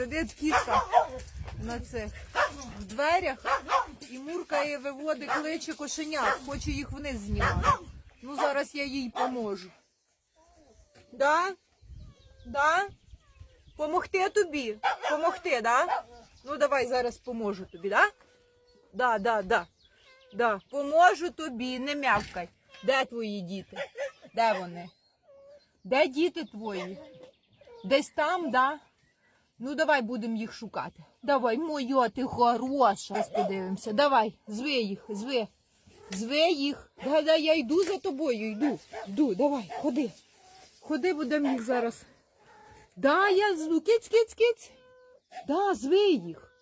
Сидить кітка на цих дверях і муркає, виводить, кличе кошенят, хоче їх вниз знімати. Ну, зараз я їй поможу. Да? Да? Помогти тобі? Помогти, да? Ну давай зараз поможу тобі, да? Да, да, да. Да. Поможу тобі, не мявкай. Де твої діти? Де вони? Де діти твої? Десь там, да? Ну давай будемо їх шукати. Давай, моя, ти хороша. Ось подивимося. Давай, зви їх, зви. Зви їх. Да, да, я йду за тобою, йду. Йду, давай, ходи. Ходи, будемо їх зараз. Да, я зву. Киць, киць, киць. Да, зви їх.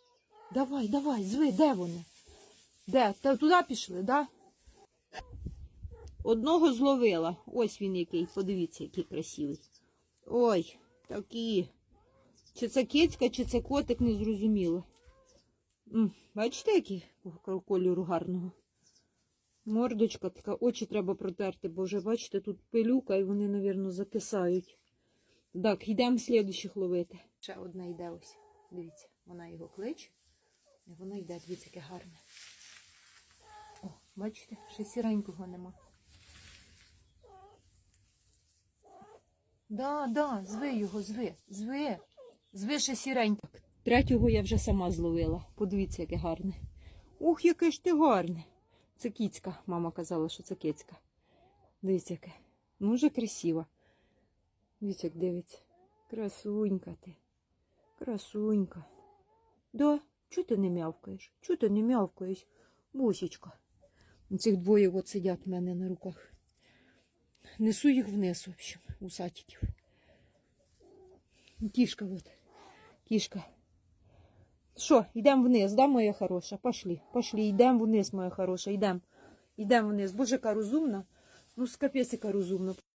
Давай, давай, зви, де вони? Де? Та туди пішли, да? Одного зловила. Ось він який. Подивіться, який красивий. Ой, такі. Чи це кицька, чи це котик, не зрозуміло. Бачите, який кольору гарного? Мордочка така, очі треба протерти, бо вже, бачите, тут пилюка і вони, мабуть, закисають. Так, йдемо слідучих ловити. Ще одна йде ось. Дивіться, вона його кличе. І вона йде, дивіться, яке гарне. О, бачите, ще сіренького нема. Да, да, зви його, зви, зви. Зви ще сіренько. Третього я вже сама зловила. Подивіться, яке гарне. Ух, яке ж ти гарне. Це кіцька. Мама казала, що це кицька. Дивіться, яке. Ну, вже красиво. Дивіться, як дивиться. Красунька ти. Красунька. Да, чого ти не мявкаєш? Чого ти не мявкаєш? Бусічка. Цих двоє от сидять в мене на руках. Несу їх вниз, в общем, у сатиків. Кішка от. Кішка. Що, йдемо вниз, да, моя хороша? Пошли, пошли, йдемо вниз, моя хороша, йдемо. Йдемо вниз. Боже, яка розумна. Ну, з капець, яка розумна.